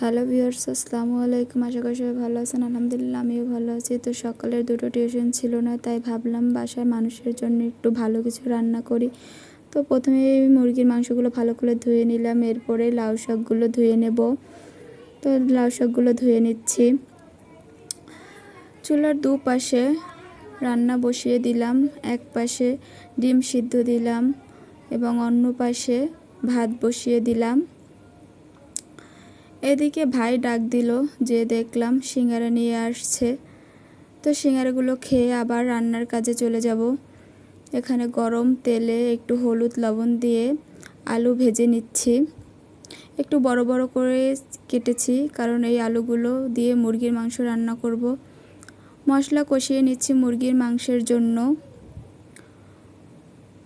Hello viewers আসসালামু আলাইকুম। আশা করি সবাই ভালো আছেন। আলহামদুলিল্লাহ, আমিও ভালো আছি। তো সকালের দুটো টিউশন ছিল না, তাই ভাবলাম বাসায় মানুষের জন্য একটু ভালো কিছু রান্না করি। তো প্রথমে মুরগির মাংসগুলো ভালো করে ধুয়ে নিলাম। এরপরে লাউ শাকগুলো ধুয়ে নেব। তো লাউ শাকগুলো ধুয়ে নিচ্ছি। চুলার দুপাশে রান্না বসিয়ে দিলাম। এক পাশে ডিম সিদ্ধ দিলাম এবং অন্য পাশে ভাত বসিয়ে দিলাম। এদিকে ভাই ডাক দিল যে দেখলাম সিঙ্গারা নিয়ে আসছে। তো সিঙ্গারাগুলো খেয়ে আবার রান্নার কাজে চলে যাব। এখানে গরম তেলে একটু হলুদ লবণ দিয়ে আলু ভেজে নিচ্ছি। একটু বড় বড় করে কেটেছি কারণ এই আলুগুলো দিয়ে মুরগির মাংস রান্না করব। মশলা কষিয়ে নিচ্ছি মুরগির মাংসের জন্য।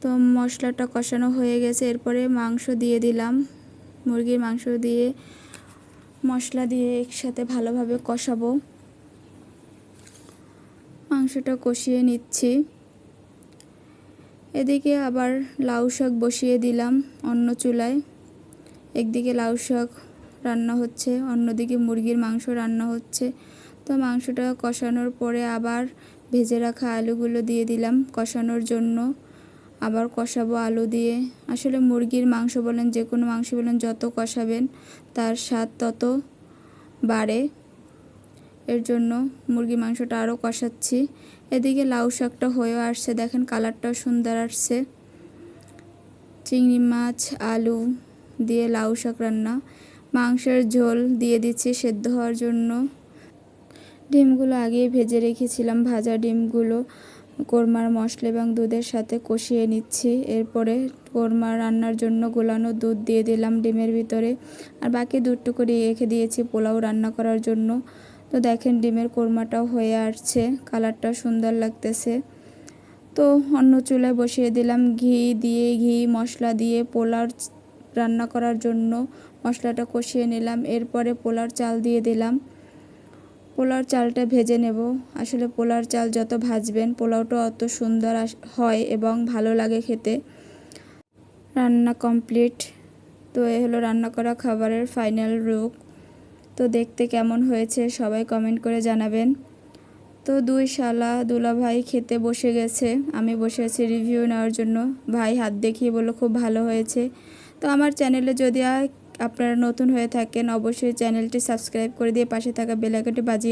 তো মশলাটা কষানো হয়ে গেছে, এরপরে মাংস দিয়ে দিলাম। মুরগির মাংস দিয়ে মশলা দিয়ে একসাথে ভালোভাবে কষাবো। মাংসটা কষিয়ে নিচ্ছি। এদিকে আবার লাউ শাক বসিয়ে দিলাম অন্য চুলায়। একদিকে লাউ শাক রান্না হচ্ছে, অন্যদিকে মুরগির মাংস রান্না হচ্ছে। তো মাংসটা কষানোর পরে আবার ভেজে রাখা আলুগুলো দিয়ে দিলাম কষানোর জন্য। আবার কষাবো আলু দিয়ে। আসলে মুরগির মাংস বলেন যে কোনো মাংস বলেন, যত কষাবেন তার স্বাদ তত বাড়ে। এর জন্য মুরগি মাংসটা আরও কষাচ্ছি। এদিকে লাউ শাকটা হয়েও আসছে, দেখেন কালারটাও সুন্দর আসছে। চিংড়ি মাছ, আলু দিয়ে লাউ শাক রান্না। মাংসের ঝোল দিয়ে দিচ্ছি সেদ্ধ হওয়ার জন্য। ডিমগুলো আগেই ভেজে রেখেছিলাম, ভাজা ডিমগুলো। কোরমার মশলা এবং দুধের সাথে কষিয়ে নিচ্ছি। এরপরে কোরমা রান্নার জন্য গোলানো দুধ দিয়ে দিলাম ডিমের ভিতরে। আর বাকি দুধটুকু রেখে দিয়েছি পোলাও রান্না করার জন্য। তো দেখেন ডিমের কোরমাটাও হয়ে আসছে, কালারটাও সুন্দর লাগতেছে। তো অন্য চুলায় বসিয়ে দিলাম ঘি দিয়ে, ঘি, মশলা দিয়ে পোলাও রান্না করার জন্য। মশলাটা কষিয়ে নিলাম, এরপরে পোলার চাল দিয়ে দিলাম। পোলাওর চালটা ভেজে নেব। আসলে পোলার চাল যত ভাজবেন, পোলাওটা অত সুন্দর হয় এবং ভালো লাগে খেতে। রান্না কমপ্লিট। তো এ হলো রান্না করা খাবারের ফাইনাল রূপ। তো দেখতে কেমন হয়েছে সবাই কমেন্ট করে জানাবেন। তো দুই শালা দুলা ভাই খেতে বসে গেছে। আমি বসে আছি রিভিউ নেওয়ার জন্য। ভাই হাত দেখিয়ে বলল, খুব ভালো হয়েছে। তো আমার চ্যানেলে যদি আপনারা নতুন হয়ে থাকেন, অবশ্যই চ্যানেলটি সাবস্ক্রাইব করে দিয়ে পাশে থাকা বেলাইকনটি বাজিয়ে